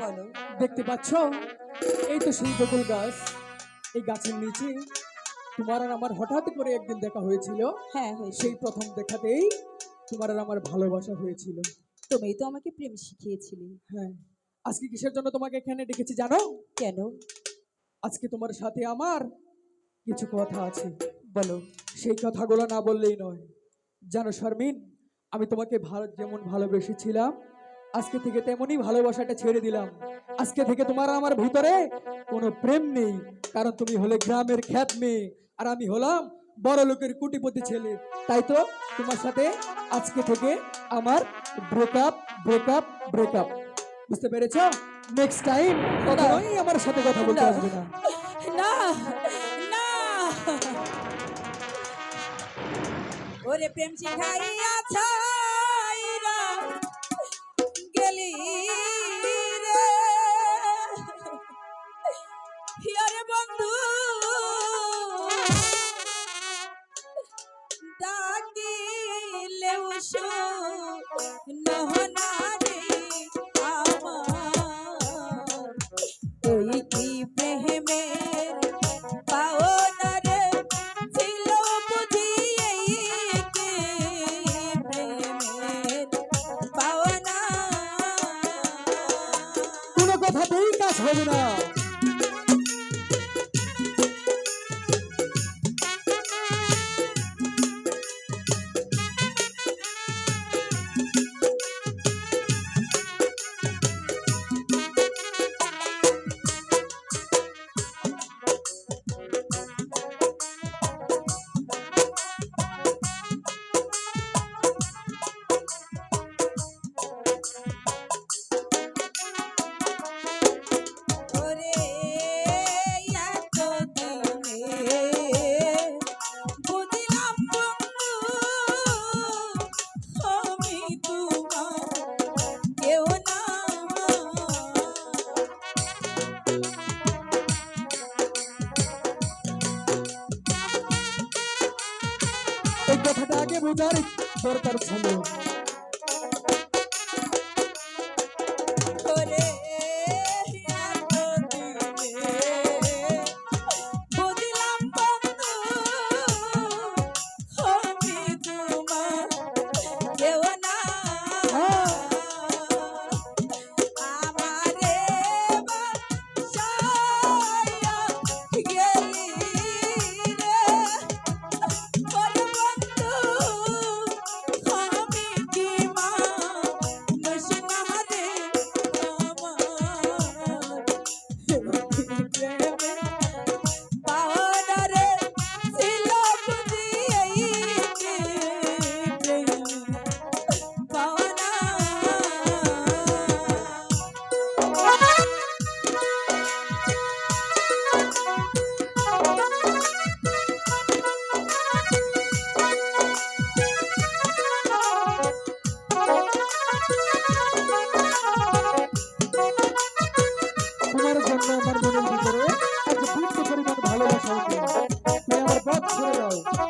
বলো দেখতে পাচ্ছ? এই তো সেই বকুল গাছ। এই গাছের নিচে তোমার আর আমার হঠাৎ করে একদিন দেখা হয়েছিল। হ্যাঁ হয়েছে সেই প্রথম দেখাতেই তোমার আর আমার ভালোবাসা হয়েছিল। তুমি তো আমাকে প্রেম শিখিয়েছিলে। হ্যাঁ। আজকে কিসের জন্য তোমাকে এখানে ডেকেছি জানো? কেন? আজকে তোমার সাথে আমার কিছু কথা আছে। বলো। সেই কথাগুলো না বললেই নয়। জানো শারমিন আমি তোমাকে ভালো যেমন ভালোবেসেছিলাম আজকে থেকে তেমনই ভালোবাসাটা ছেড়ে দিলাম। আজকে থেকে তোমার আমার ভিতরে কোনো প্রেম নেই, কারণ তুমি হলে গ্রামের খ্যাত মেয়ে, আর আমি হলাম বড় লোকের কুটিপতি ছেলে। তাই তো তোমার সাথে আজকে থেকে আমার ব্রেকআপ ব্রেকআপ ব্রেকআপ বুঝতে পেরেছ? নেক্সট টাইম কখনোই আমার সাথে কথা বলতে আসবে না। না না। ওরে প্রেম শিখাইয়া ছাইরা গেলি রে বন্ধু ডাকিলেও শো আমার হবে না বোঝার দরকার ছিল Tchau.